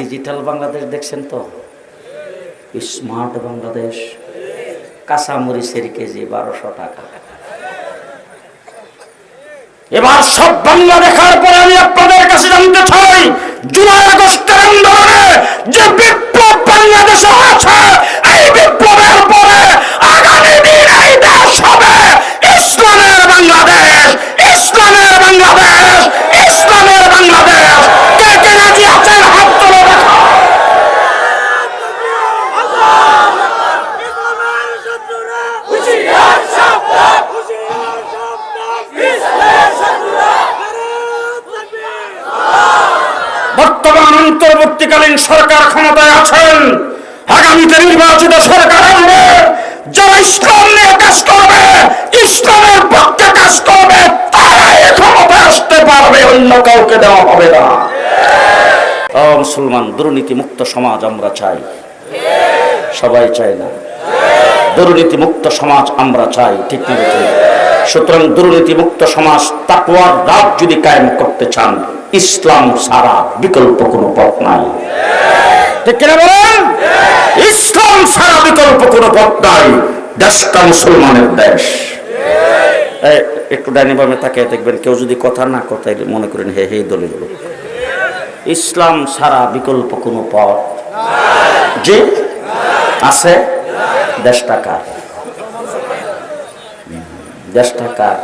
Digital Bangladesh দেখছেন তো? Smart Bangladesh? কাঁচামরিচের কেজি বারোশো টাকা। এবার সব বাংলা দেখার পরে আমি আপনাদের কাছে জানতে চাই, জুলাই আগস্টের আন্দোলনে যে বিপ্লব বাংলাদেশে আছে এই বিপ্লবের পরে আগামী দিন এই দেশ হবে। ইসলামের বাংলাদেশ ইসলামের বাংলাদেশ ইসলামের বাংলাদেশ কে কে রাজি আছেন হাত তুলে দেখা ইসলামের শত্রুরা হুশিয়ার সাবধান হুশিয়ার সাবধান ইসলামের শত্রুরা ভারত তাকবীর বর্তমান অন্তর্বর্তীকালীন সরকার ক্ষমতায় আছেন। আগামীতে নির্বাচিত সরকার আনবে। যারা ইসলাম নিয়ে কাজ করবে, ইসলামের পক্ষে কাজ করবে, তারাই ক্ষমতায় আসতে পারবে, অন্য কাউকে দেওয়া হবে না। মুসলমান দুর্নীতি মুক্ত সমাজ আমরা চাই। সবাই চায় না। দুর্নীতি মুক্ত সমাজ আমরা চাই, ঠিক না সুতরাং দুর্নীতি মুক্ত সমাজ তাকওয়ার রাত যদি কায়েম করতে চান ইসলাম ছাড়া বিকল্প কোনো পথ নাই। ইসলাম ছাড়া বিকল্প কোনো পথ নাই। দেশটা মুসলমানের দেশ। একটু ডাইনি বামে তাকিয়ে দেখবেন কেউ যদি কথা না কথাই মনে করেন হে হে দলিল ইসলাম ছাড়া বিকল্প কোনো পথ যে আছে দেশটা কার? হুম, দেশটা কার?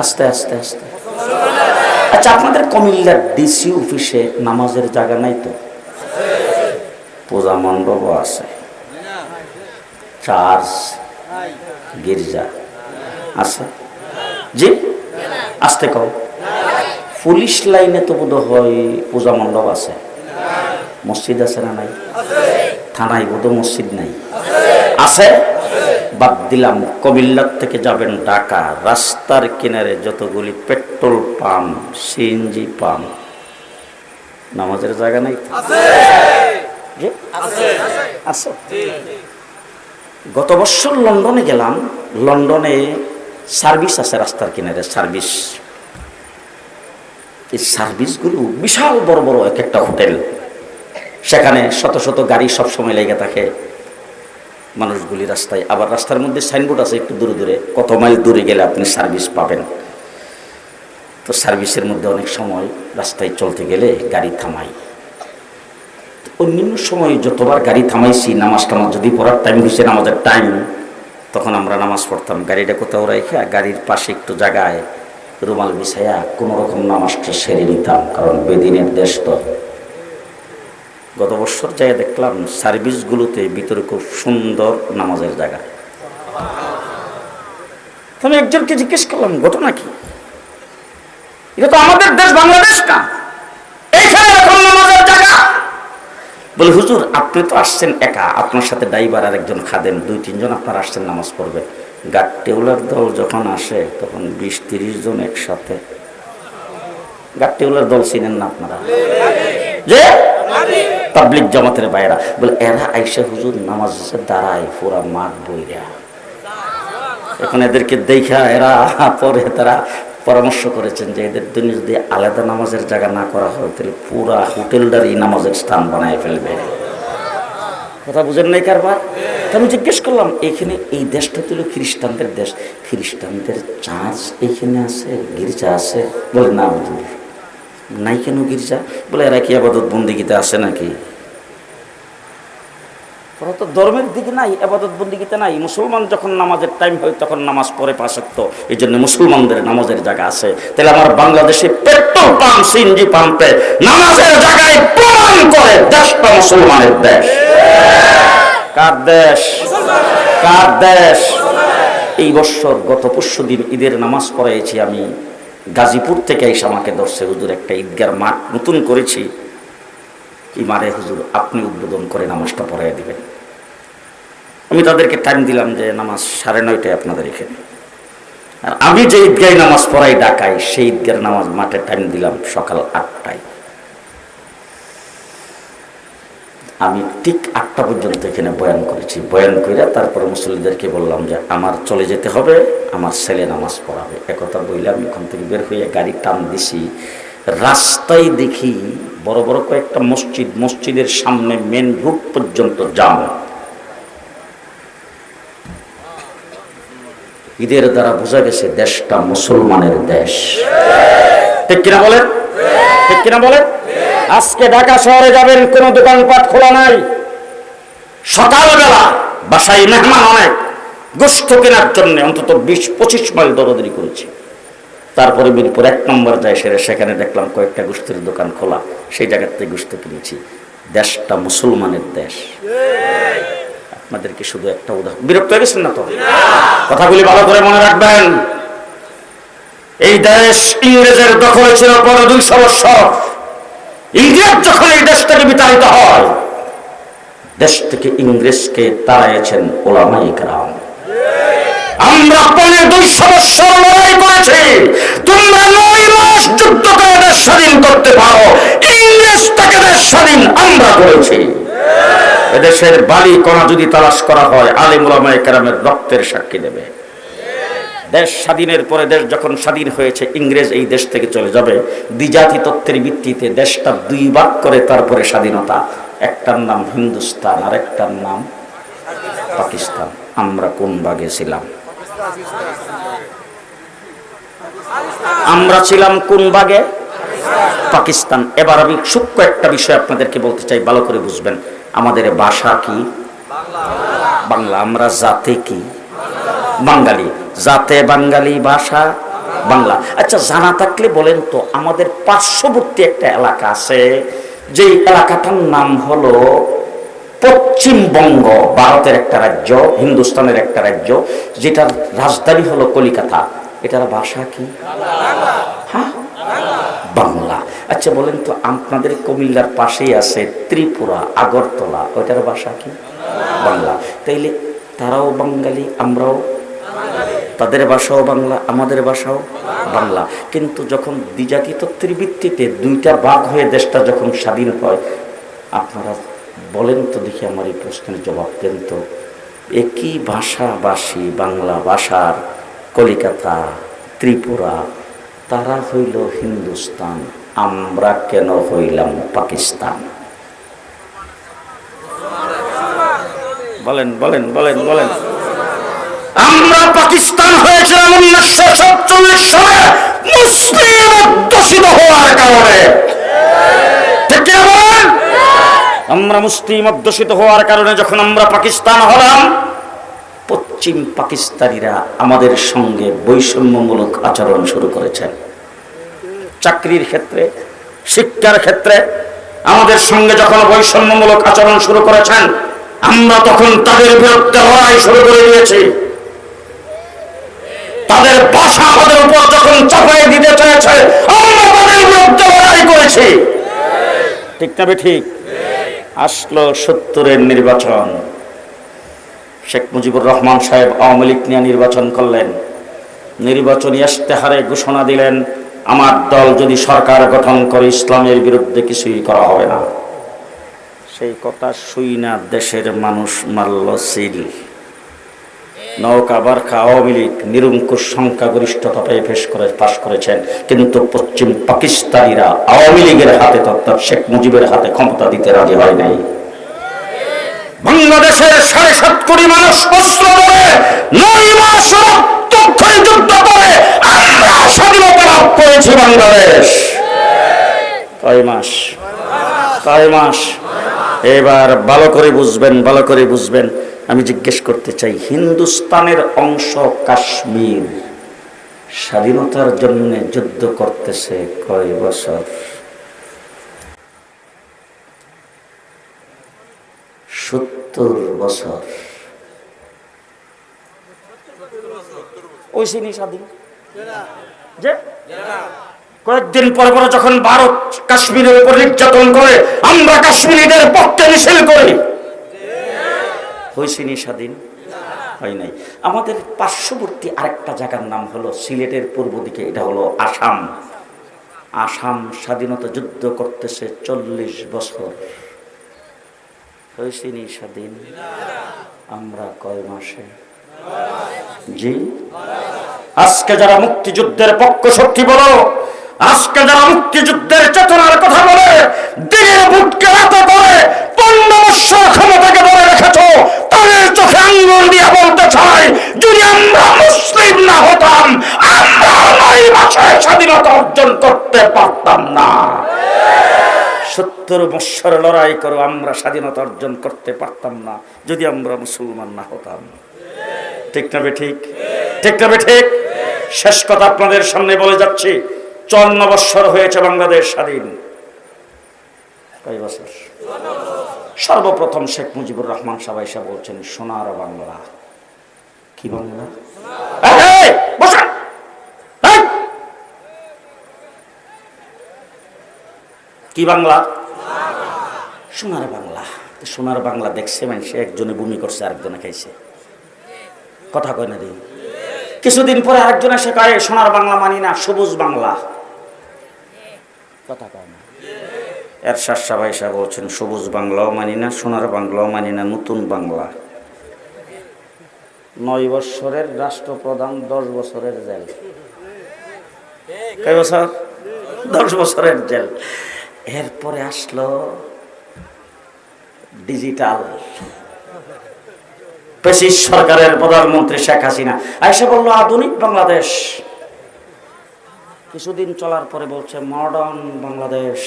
আস্তে আস্তে আস্তে। আচ্ছা আপনাদের কুমিল্লার ডিসি অফিসে নামাজের জায়গা নাই তো? পূজা মণ্ডপও আছে। চার্চ গির্জা আছে। জি? আসতে কও। পুলিশ লাইনে তো বোধ হয় পূজা মণ্ডপ আছে। মসজিদ আছে না নাই? থানায় বোধ মসজিদ নাই। আছে? বাদ দিলাম কবিল্লার থেকে যাবেন ঢাকা। রাস্তার কিনারে যতগুলি পেট্রোল পাম্প সিএনজি পাম্প নামাজের জায়গা নাই আছে। গত বছর লন্ডনে গেলাম। লন্ডনে সার্ভিস আছে রাস্তার কিনারে সার্ভিস। এই সার্ভিসগুলো বিশাল বড় বড় এক একটা হোটেল। সেখানে শত শত গাড়ি সবসময় লেগে থাকে। মানুষগুলি রাস্তায়। আবার রাস্তার মধ্যে সাইনবোর্ড আছে একটু দূরে দূরে। কত মাইল দূরে গেলে আপনি সার্ভিস পাবেন। তো সার্ভিসের মধ্যে অনেক সময় রাস্তায় চলতে গেলে গাড়ি থামাই। অন্যান্য সময় যতবার গাড়ি থামাইছি, নামাজ টামাজ যদি পড়ার টাইম হয়েছে নামাজের টাইম তখন আমরা নামাজ পড়তাম। গাড়িটা কোথাও রেখে গাড়ির পাশে একটু জায়গায় রুমাল বিছাইয়া কোনো রকম নামাজটা সেরে নিতাম। কারণ বেদিনের দেশ তো। গত বছর যাই দেখলাম সার্ভিসগুলোতে ভিতরে খুব সুন্দর নামাজের জায়গা। আমি একজনকে জিজ্ঞেস করলাম, ঘটনা কি? এটা তো আমাদের দেশ, বাংলাদেশ না। জায়গা? বলে, হুজুর, আপনি তো আসছেন একা। আপনার সাথে ড্রাইভার আর একজন খাদেন দুই তিনজন আপনার আসছেন নামাজ পড়বে গাট্টেউলার দল যখন আসে, তখন বিশ, তিরিশ জন একসাথে গাট্টেউলার দল চিনেন না আপনারা? যে? পাবলিক জামাতের বাইরা বলে, এরা আইসা হুজুর নামাজ দাঁড়ায় পুরা মাঠ বইরা। এখন এদেরকে দেখা, এরা পরে তারা পরামর্শ করেছেন যে, এদের জন্য যদি আলাদা নামাজের জায়গা না করা হয়, তাহলে পুরা হোটেলটারই নামাজের স্থান বানায় ফেলবে। কথা বুঝেন নাই কারবার? আমি জিজ্ঞেস করলাম, এখানে এই দেশটা ছিল খ্রিস্টানদের দেশ। খ্রিস্টানদের চার্চ এখানে আছে, গির্জা আছে? বলে, না হুজুর। নাই কেন গির্জা? বলে, এরা কি আবাদত বন্দিগিতে আছে নাকি? ওরা তো ধর্মের দিকে নাই, আবাদত বন্দিগিতে নাই। মুসলমান যখন নামাজের টাইম হয়, তখন নামাজ পড়ে পাশক্ত এই জন্য মুসলমানদের নামাজের জায়গা আছে। তাহলে আমার বাংলাদেশে পেট্রোল পাম্প, সিএনজি পাম্পে নামাজের জায়গায় প্রমাণ করে দেশটা মুসলমানের দেশ। কার দেশ? কার দেশ? এই বছর গত পরশু দিন ঈদের নামাজ পড়াইছি আমি। গাজীপুর থেকে এসে আমাকে দর্শে হুজুর, একটা ঈদগার মাঠ নতুন করেছি। কি মারে হুজুর, আপনি উদ্বোধন করে নামাজটা পড়াই দিবেন। আমি তাদেরকে টাইম দিলাম যে নামাজ সাড়ে নয়টায় আপনাদের এখানে। আর আমি যে ঈদগায় নামাজ পড়াই ডাকাই সেই ঈদগার নামাজ মাঠে টাইম দিলাম সকাল আটটায়। আমি ঠিক আটটা পর্যন্ত এখানে বয়ান করেছি। বয়ান করে তারপরে মুসলিমদেরকে বললাম যে, আমার চলে যেতে হবে, আমার ছেলে নামাজ পড়াবে। একথা বইলে আমি এখান থেকে বের হয়ে গাড়ি টান দিছি। রাস্তায় দেখি বড় বড় কয়েকটা মসজিদ, মসজিদের সামনে মেন রুট পর্যন্ত জাম ঈদের দ্বারা বোঝা গেছে দেশটা মুসলমানের দেশ। ঠিক কিনা বলেন? ঠিক কিনা বলেন? আজকে ঢাকা শহরে যাবেন, কোনো দোকানপাট খোলা নাই। সকালবেলা বাসায় মেহমান অনেক গোষ্ঠ কেনার জন্য অন্তত বিশ পঁচিশ মাইল দরদরি করেছি। তারপরে মিরপুর এক নম্বর যায় সেরে সেখানে দেখলাম কয়েকটা গোষ্ঠীর দোকান খোলা, সেই জায়গার থেকে গোষ্ঠ কিনেছি। দেশটা মুসলমানের দেশ। আপনাদেরকে শুধু একটা উদাহরণ, বিরক্ত হয়ে গেছেন না তো? কথাগুলি ভালো করে মনে রাখবেন। এই দেশ ইংরেজের দখলে ছিল পরে দুইশো বৎসর। ইংরেজ যখন এই দেশ থেকে বিতাড়িত হয়, দেশ থেকে ইংরেজকে তাড়াইছেন ওলামাই গ্রাম আমরা পনে দুইশো বৎসর লড়াই করেছি। তোমরা নয় মাস যুদ্ধ করে দেশ স্বাধীন করতে পারো। ইংরেজ থেকে দেশ স্বাধীন আমরা করেছি। এদেশের বালি কণা যদি তালাশ করা হয়, আলিম ওলামাই কেরামের রক্তের সাক্ষী দেবে। দেশ স্বাধীনের পরে দেশ যখন স্বাধীন হয়েছে, ইংরেজ এই দেশ থেকে চলে যাবে। দ্বিজাতি তত্ত্বের ভিত্তিতে দেশটা দুই ভাগ করে তারপরে স্বাধীনতা। একটার নাম হিন্দুস্তান আর একটার নাম পাকিস্তান। আমরা কোন ভাগে ছিলাম? আমরা ছিলাম কোন ভাগে? পাকিস্তান। এবার আমি সূক্ষ্ম একটা বিষয় আপনাদেরকে বলতে চাই, ভালো করে বুঝবেন। আমাদের ভাষা কি? বাংলা। আমরা জাতি কি? বাঙালি। জাতে বাঙালি ভাষা, বাংলা। আচ্ছা জানা থাকলে বলেন তো, আমাদের পার্শ্ববর্তী একটা এলাকা আছে, যেই এলাকাটার নাম হলো পশ্চিমবঙ্গ ভারতের একটা রাজ্য, হিন্দুস্তানের একটা রাজ্য, যেটার রাজধানী হলো কলিকাতা। এটার ভাষা কি? হ্যাঁ? বাংলা। আচ্ছা বলেন তো, আপনাদের কুমিল্লার পাশেই আছে ত্রিপুরা, আগরতলা, ওইটার ভাষা কি? বাংলা। তাইলে তারাও বাঙালি, আমরাও তাদের ভাষাও বাংলা, আমাদের ভাষাও বাংলা। কিন্তু যখন দ্বিজাতি তত্ত্বের ভিত্তিতে দুইটা ভাগ হয়ে দেশটা যখন স্বাধীন হয়, আপনারা বলেন তো দেখি আমার এই প্রশ্নের জবাব দেন তো। একই ভাষাভাষী বাংলা ভাষার কলিকাতা, ত্রিপুরা, তারা হইল হিন্দুস্তান, আমরা কেন হইলাম পাকিস্তান? বলেন বলেন বলেন বলেন। আমরা পাকিস্তান হয়েছিলাম উনিশশো সাতচল্লিশ সালে মুসলিম অধ্যুষিত হওয়ার কারণে। আমরা মুসলিম অধ্যুষিত হওয়ার কারণে যখন আমরা পাকিস্তান হলাম, পশ্চিম পাকিস্তানিরা আমাদের সঙ্গে বৈষম্যমূলক আচরণ শুরু করেছেন। চাকরির ক্ষেত্রে, শিক্ষার ক্ষেত্রে আমাদের সঙ্গে যখন বৈষম্যমূলক আচরণ শুরু করেছেন, আমরা তখন তাদের বিরুদ্ধে লড়াই শুরু করে দিয়েছি। তাদের ভাষা আমাদের উপর যখন চাপাই দিতে চেয়েছে, আমরা তাদের বিরুদ্ধে লড়াই করেছি। ঠিক তবে ঠিক আসলো সত্তরের নির্বাচন। শেখ মুজিবুর রহমান সাহেব আওয়ামী লীগ নিয়ে নির্বাচন করলেন। নির্বাচনী ইশতেহারে ঘোষণা দিলেন, আমার দল যদি সরকার গঠন করে ইসলামের বিরুদ্ধে কিছুই করা হবে না। সেই কথা শুই না দেশের মানুষ মারল সিল। নৌকা বার্খা আওয়ামী লীগ নিরঙ্কুশ সংখ্যাগরিষ্ঠতা পেয়ে ফেস করে, পাশ করেছেন। কিন্তু পশ্চিম পাকিস্তানিরা আওয়ামী লীগের হাতে তথা শেখ মুজিবের হাতে ক্ষমতা দিতে রাজি হয় নাই। বাংলাদেশের সাড়ে সাত কোটি মানুষ অস্ত্র ধরে নয় মাস রক্তক্ষয়ী যুদ্ধ করে, আমরা স্বাধীনতা লাভ করেছি বাংলাদেশ। কয় মাস? কয় মাস? এবার ভালো করে বুঝবেন, ভালো করে বুঝবেন। আমি জিজ্ঞেস করতে চাই হিন্দুস্তানের অংশ কাশ্মীর স্বাধীনতার জন্য যুদ্ধ করতেছে কয় বছর? সত্তর বছর। ওই সিনি স্বাধীন। যে? কয়েকদিন পর পর যখন ভারত কাশ্মীরের উপর নির্যাতন করে আমরা কাশ্মীরিদের পক্ষে মিছিল করি। হয়েছিনি স্বাধীন? হয় নাই। আমাদের পার্শ্ববর্তী আরেকটা জায়গার নাম হলো সিলেটের পূর্ব দিকে, এটা হলো আসাম। আসাম স্বাধীনতা যুদ্ধ করতেছে চল্লিশ বছর। হয়েছিনি স্বাধীন? আমরা কয় মাসে? জি? আজকে যারা মুক্তিযুদ্ধের পক্ষ শক্তি বলো, আজকে যারা মুক্তিযুদ্ধের চেতনার কথা বলে, দিনের বুটকে রাতে করে পনেরো ক্ষমতাকে ধরে রেখেছ। তাদের চোখে আঙ্গুল দিয়ে বলতে চাই, যদি আমরা মুসলিম না হতাম, আমরা নয় মাসে স্বাধীনতা অর্জন করতে পারতাম না। সত্তর বৎসর লড়াই করে, আমরা স্বাধীনতা অর্জন করতে পারতাম না, যদি আমরা মুসলমান না হতাম। ঠিক না ঠিক? ঠিক না ঠিক? শেষ কথা আপনাদের সামনে বলে যাচ্ছি, চুয়ান্ন বৎসর হয়েছে বাংলাদেশ স্বাধীন। কয় বছর? সর্বপ্রথম শেখ মুজিবুর রহমান সাহেব বলছেন, সোনার বাংলা। কি বাংলা। কি বাংলা? সোনার বাংলা। সোনার বাংলা দেখছে মানুষে একজনে বমি করছে, আরেকজনে খাইছে। কথা কয় না দিন কিছুদিন পরে আরেকজনে সে কয়, সোনার বাংলা মানি না, সবুজ বাংলা। কথা কয় না। এরশাদ সাবাই সাহেব বলছেন, সবুজ বাংলাও মানি না, সোনার বাংলাও মানি না, নতুন বাংলা। নয় বছরের রাষ্ট্রপ্রধান, দশ বছরের জেল। কয় বছর? দশ বছরের জেল। এরপরে আসলো ডিজিটাল। পেশিস সরকারের প্রধানমন্ত্রী শেখ হাসিনা। আইসা বলল, আধুনিক বাংলাদেশ। কিছুদিন চলার পরে বলছে, মডার্ন বাংলাদেশ।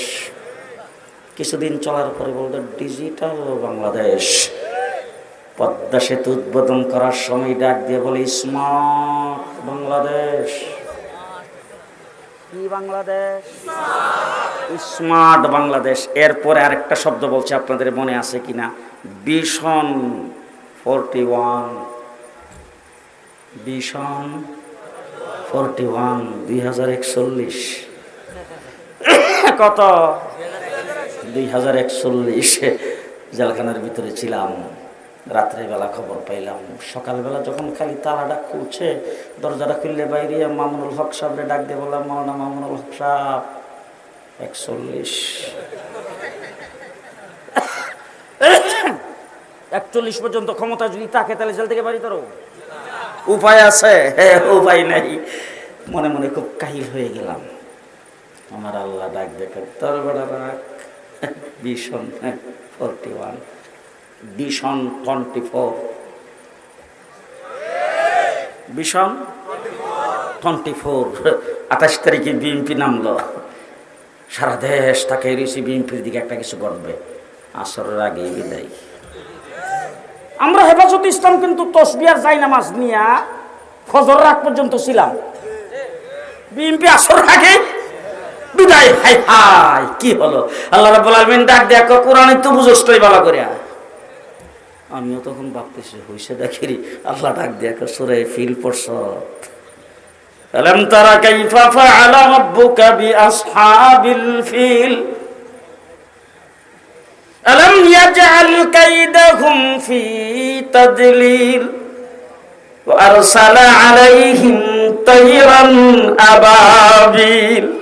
কিছুদিন চলার পরে বলতো ডিজিটাল বাংলাদেশ পদ্মা সেতু উদ্বোধন করার সময় ডাক দিয়ে বলে স্মার্ট বাংলাদেশ বাংলাদেশ? স্মার্ট বাংলাদেশ এরপরে আরেকটা শব্দ বলছে, আপনাদের মনে আছে কিনা ভীষণ ফোরটি ওয়ান ভীষণ ফোরটি ওয়ান দুই হাজার একচল্লিশ। কত? দুই হাজার একচল্লিশ জেলখানার ভিতরে ছিলাম। রাত্রেবেলা খবর পাইলাম। সকালবেলা যখন খালি তালাটা খুলছে, দরজাটা খুললে বাইরে মামুনুল হক সাহেবরে ডাক দিয়ে বললাম, মাওলানা মামুনুল হক সাহেব, একচল্লিশ। একচল্লিশ পর্যন্ত ক্ষমতা যদি তাকে তাহলে জেল থেকে বাড়ি ধরো। উপায় আছে? হ্যাঁ উপায় নাই। মনে মনে খুব কাহিল হয়ে গেলাম। আমার আল্লাহ ডাক দেখে তোর বেড়া রাখ। ভীষণ ফোরটি ওয়ান ভীষণ টোয়েন্টি ফোর ভীষণ টোয়েন্টি ফোর আঠাশ তারিখে বিএনপি নামলো, সারা দেশ তাকে ঋষি বিএনপির দিকে একটা কিছু ঘটবে আসরের আগেই বিদায়। আমরা হেফাজত ইসলাম কিন্তু তসবিয়ার যাই নামাজ নিয়া ফজর রাত পর্যন্ত ছিলাম। বিএনপি আসর আগে বিদায় হাই হাই কি হলো আল্লাহ রাব্বুল আলামিন ডাক দেয়া কয়, কোরআনে তো বুঝছই ভালো করে আমিও তখন ভাবতেছি হইছে দেখি আল্লাহ ডাক দেয়া কয়, সূরা ফিল পড়ছ আলম তারা কাইফা ফাআলা রাব্বুকা বিআসহাবিল ফিল ألم يجعل كيدهم في تضليل وأرسل عليهم طيرا أبابيل এ,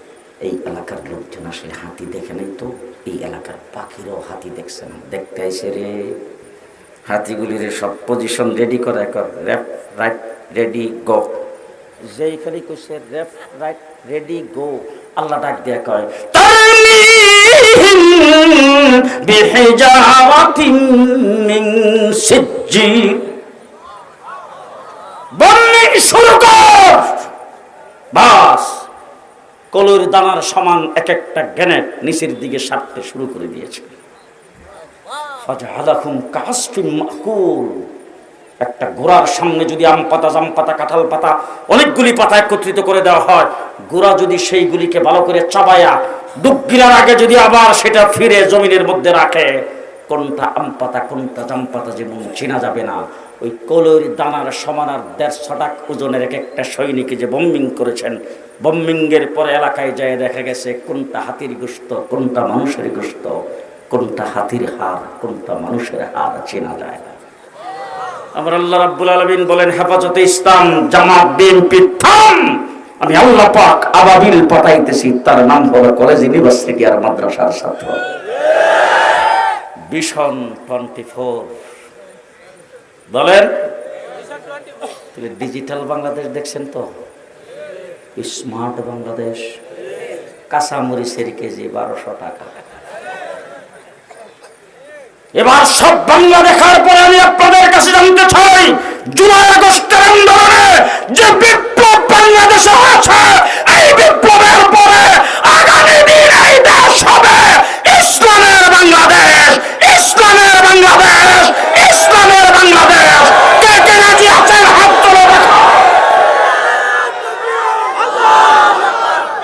এই এলাকার লোকজন আসলে হাতি দেখে নাই তো। এই এলাকার পাখিরাও হাতি দেখছে না। দেখতে আইসে রে। হাতিগুলির সব পজিশন রেডি করা কর রেফ রাইট রেডি গো। যেইখানে কইছে রেফ রাইট রেডি গো, আল্লাহ ডাক দিয়া কয় বাস। কলুর দানার সমান এক একটা গ্যানেট নিচের দিকে সারতে শুরু করে দিয়েছে। একটা ঘোড়ার সামনে যদি আম পাতা, জাম পাতা, কাঁঠাল পাতা অনেকগুলি পাতা একত্রিত করে দেওয়া হয় ঘোড়া যদি সেইগুলিকে ভালো করে চাবায়া ডুব গিলার আগে যদি আবার সেটা ফিরে জমিনের মধ্যে রাখে, কোনটা আম পাতা, কোনটা জাম পাতা যেমন চেনা যাবে না। ওই কলর দানার সমান আর দেড়শো টাক ওজনের এক একটা সৈনিক যে বম্বিং করেছেন। বম্বিংয়ের পরে এলাকায় যায়, দেখা গেছে কোনটা হাতির গোস্ত, কোনটা মানুষের গোস্ত, কোনটা হাতির হার কোনটা মানুষের হার চেনা যায় না। আমার আল্লাহ রাব্বুল আলামিন বলেন, হেফাজতে ইসলাম, জামাত, বিএনপি, থাম! আমি আল্লাহ পাক আবাবিল পাঠাইতেছি, তার নাম হলো কলেজ, ইউনিভার্সিটি আর মাদ্রাসার ছাত্র। ভীষণ টোয়েন্টি ফোর। বলেন ডিজিটাল বাংলাদেশ দেখছেন তো? স্মার্ট বাংলাদেশ কাঁচামরিচের কেজি বারোশো টাকা। এবার সব বাংলা দেখার পরে আমি আপনাদের কাছে জানতে চাই, জুলাই আগস্টের আন্দোলনে যে বিপ্লব বাংলাদেশে আছে এই বিপ্লবের পরে আগামী দিন এই দেশ হবে ইসলামের বাংলাদেশ ইসলামের বাংলাদেশ ইসলামের বাংলাদেশ কে কে রাজি আছেন হাত তুলে দেখা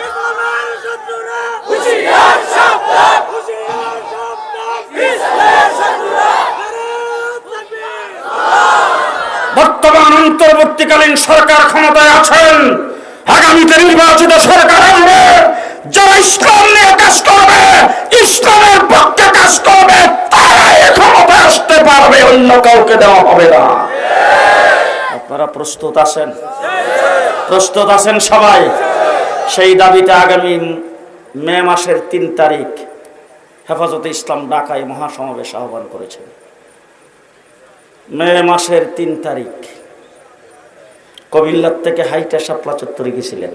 ইসলামের শত্রুরা হুঁশিয়ার সাবধান হুঁশিয়ার সাবধান ইসলামের শত্রুরা ভারত তাকবীর বর্তমান অন্তর্বর্তীকালীন সরকার ক্ষমতায় আছেন, আগামীতে নির্বাচিত সরকার আনবে, যারা ইসলাম নিয়ে কাজ করবে, ইসলামের পক্ষে কাজ করবে, তারাই ক্ষমতায় আসতে পারবে, অন্য কাউকে দেওয়া হবে না। আপনারা প্রস্তুত আছেন? প্রস্তুত আছেন সবাই? সেই দাবিতে আগামী মে মাসের তিন তারিখ হেফাজতে ইসলাম ঢাকায় মহাসমাবেশ আহ্বান করেছেন। মে মাসের তিন তারিখ কবিল্লার থেকে হাইটা শাপলা চত্বরে গেছিলেন।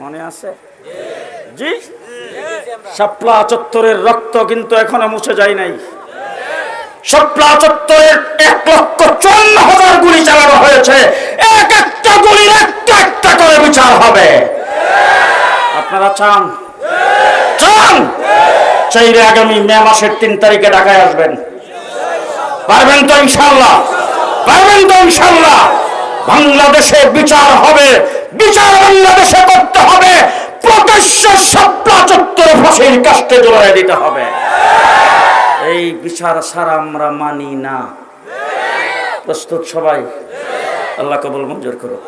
মনে আছে? জি? শাপলা চত্বরের রক্ত কিন্তু এখনও মুছে যায় নাই। শাপলা চত্বরের এক লক্ষ চুয়ান্ন হাজার গুলি চালানো হয়েছে। এক একটা গুলির একটা একটা করে বিচার হবে। আপনারা চান? চান? চাইলে আগামী মে মাসের তিন তারিখে ঢাকায় আসবেন। পারবেন তো ইনশাল্লাহ পারবেন তো ইনশাল্লাহ বাংলাদেশে বিচার হবে, বিচার বাংলাদেশে করতে হবে, প্রকাশ্য সপ্লা চত্বর ফাঁসির কাস্তে জড়াই দিতে হবে। এই বিচার ছাড়া আমরা মানি না। প্রস্তুত সবাই? আল্লাহ কবল মঞ্জুর করুক